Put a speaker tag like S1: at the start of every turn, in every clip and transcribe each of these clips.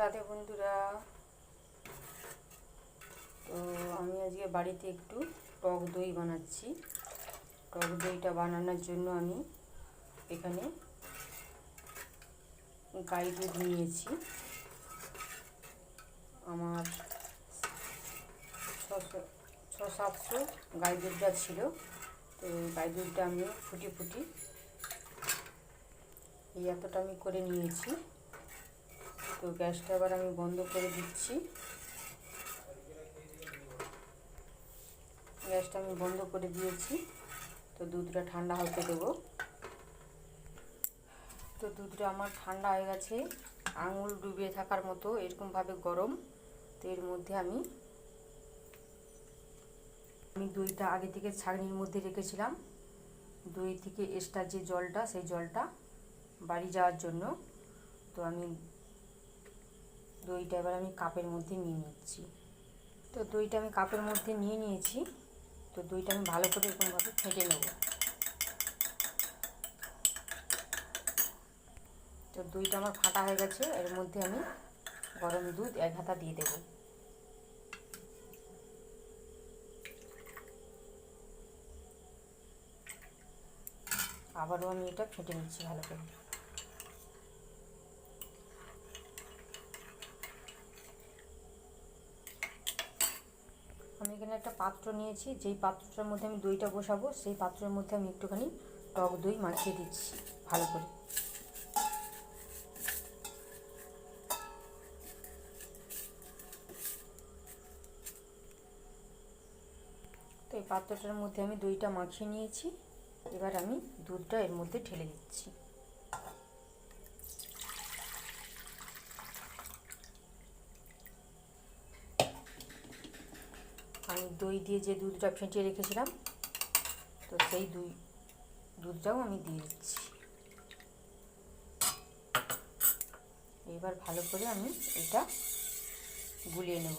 S1: রাধে বন্ধুরা। তো আমি আজকে বাড়িতে একটু টক দই বানাচ্ছি। টক দইটা বানানোর জন্য আমি এখানে গাই দুধ নিয়েছি। আমার ছশো ছ সাতশো গাই দুধটা ছিল। তো গাই দুধটা আমি ফুটি ফুটি এই এতটা আমি করে নিয়েছি। তো গ্যাসটা এবার আমি বন্ধ করে দিচ্ছি। গ্যাসটা আমি বন্ধ করে দিয়েছি। তো দুধটা ঠান্ডা হতে দেবো। তো দুধটা আমার ঠান্ডা হয়ে গেছে। আঙুল ডুবিয়ে থাকার মতো, এরকমভাবে গরম। তো এর মধ্যে আমি আমি দইটা আগে থেকে ছাগনির মধ্যে রেখেছিলাম। দই থেকে এক্সট্রা যে জলটা, সেই জলটা বাড়ি যাওয়ার জন্য। তো আমি দইটা এবার আমি কাপের মধ্যে নিয়ে নিচ্ছি। তো দইটা আমি কাপের মধ্যে নিয়ে নিয়েছি। তো দইটা আমি ভালো করে এরকমভাবে ফেটে নেব। তো দইটা আমার ফাটা হয়ে গেছে, এর মধ্যে আমি গরম দুধ এক হাতা দিয়ে দেবো। আবারও আমি এটা ফেটে নিচ্ছি ভালো করে আমি এখানে একটা পাত্র নিয়েছি, যেই পাত্রটার মধ্যে আমি দইটা বসাবো, সেই পাত্রের মধ্যে আমি একটুখানি টক দই মাখিয়ে দিচ্ছি, ভালো করে। তো এই পাত্রটার মধ্যে আমি দইটা মাখিয়ে নিয়েছি, এবার আমি দুধটা এর মধ্যে ঢেলে দিচ্ছি। আমি দই দিয়ে যে দুধটা ফেটিয়ে রেখেছিলাম, তো সেই দুই, দুধটাও আমি দিয়ে দিচ্ছি। এবার ভালো করে আমি এটা গুলিয়ে নেব।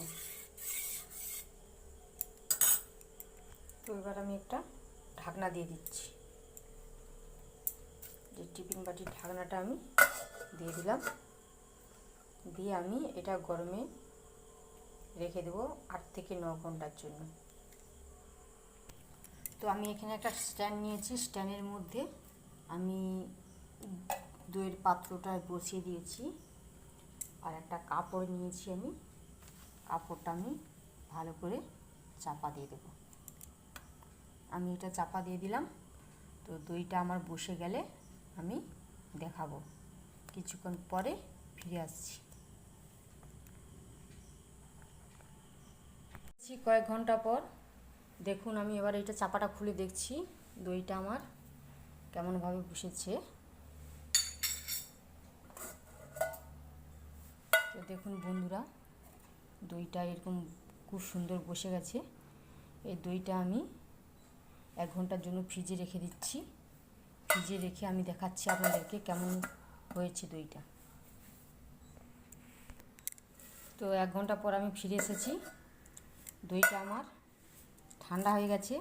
S1: তো এবার আমি একটা ঢাকনা দিয়ে দিচ্ছি। যে টিফিন বাটির ঢাকনাটা আমি দিয়ে দিলাম। দিয়ে আমি এটা গরমে রেখে দেবো আট থেকে ন ঘণ্টার জন্য। তো আমি এখানে একটা স্ট্যান্ড নিয়েছি, স্ট্যান্ডের মধ্যে আমি দইয়ের পাত্রটা বসিয়ে দিয়েছি। আর একটা কাপড় নিয়েছি আমি, কাপড়টা আমি ভালো করে চাপা দিয়ে দেবো। আমি এটা চাপা দিয়ে দিলাম, তো দইটা আমার বসে গেলে আমি দেখাবো। কিছুক্ষণ পরে ফিরে আসছি। কয়েক ঘণ্টা পর। দেখুন, আমি এবার এটা চাপাটা খুলে দেখছি। দইটা আমার কেমনভাবে বসেছে। তো দেখুন বন্ধুরা, দইটা এরকম খুব সুন্দর বসে গেছে। এই দইটা আমি এক ঘণ্টার জন্য ফ্রিজে রেখে দিচ্ছি। ফ্রিজে রেখে আমি দেখাচ্ছি আপনাদেরকে কেমন হয়েছে দইটা। তো এক ঘণ্টা পর আমি ফিরে এসেছি। দইটা আমার ঠান্ডা হয়ে গেছে।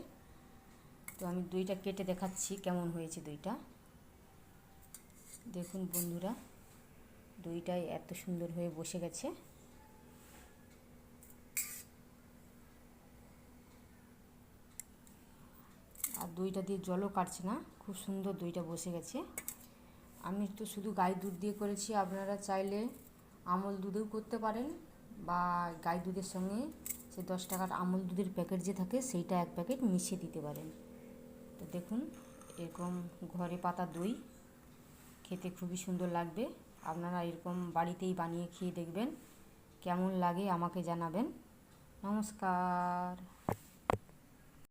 S1: তো আমি দইটা কেটে দেখাচ্ছি কেমন হয়েছে দইটা। দেখুন বন্ধুরা দইটাই এত সুন্দর হয়ে বসে গেছে। আর দইটা দিয়ে জলও কাটছে না, খুব সুন্দর দইটা বসে গেছে। আমি তো শুধু গাই দুধ দিয়ে করেছি, আপনারা চাইলে আমল দুধেও করতে পারেন বা গাই দুধের সঙ্গে সে দশ টাকার আমুল দুধের প্যাকেট যে থাকে সেইটা এক প্যাকেট মিশিয়ে দিতে পারেন। তো দেখুন, এরকম ঘরে পাতা দই, খেতে খুবই সুন্দর লাগবে। আপনারা এরকম বাড়িতেই বানিয়ে খেয়ে দেখবেন। কেমন লাগে আমাকে জানাবেন। নমস্কার।